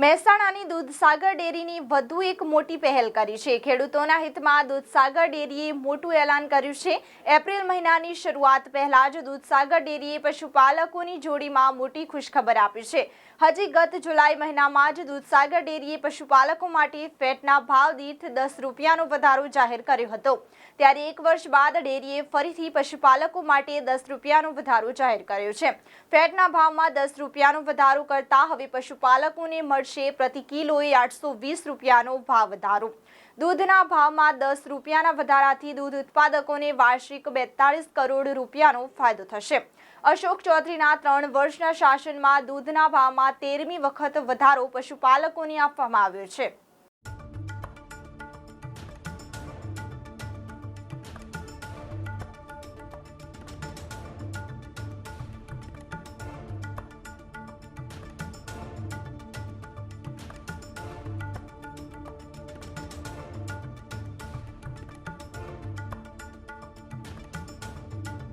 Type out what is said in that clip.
મહેસાણાની દૂધસાગર ડેરીની વધુ એક મોટી પહેલ કરી છે. ખેડૂતોના હિતમાં દૂધસાગર ડેરીએ મોટું એલાન કર્યું છે. એપ્રિલ મહિનાની શરૂઆત પહેલા જ દૂધસાગર ડેરીએ પશુપાલકોની જોડીમાં મોટી ખુશખબર આપી છે. હજી ગત જુલાઈ મહિનામાં જ દૂધસાગર ડેરીએ પશુપાલકો માટે ફેટના ભાવ દીઠ દસ રૂપિયાનો વધારો જાહેર કર્યો હતો. ત્યારે એક વર્ષ બાદ ડેરીએ ફરીથી પશુપાલકો માટે દસ રૂપિયાનો વધારો જાહેર કર્યો છે. ફેટના ભાવમાં દસ રૂપિયાનો વધારો કરતા હવે પશુપાલકોને મળશે પ્રતિ કિલોએ આઠસો વીસ રૂપિયાનો ભાવ વધારો. દૂધના ભાવમાં દસ રૂપિયાના વધારાથી દૂધ ઉત્પાદકોને વાર્ષિક બેતાળીસ કરોડ રૂપિયાનો ફાયદો થશે. અશોક ચૌધરીના ત્રણ વર્ષના શાસનમાં દૂધના ભાવમાં તેરમી વખત વધારો પશુપાલકોને આપવામાં આવ્યો છે.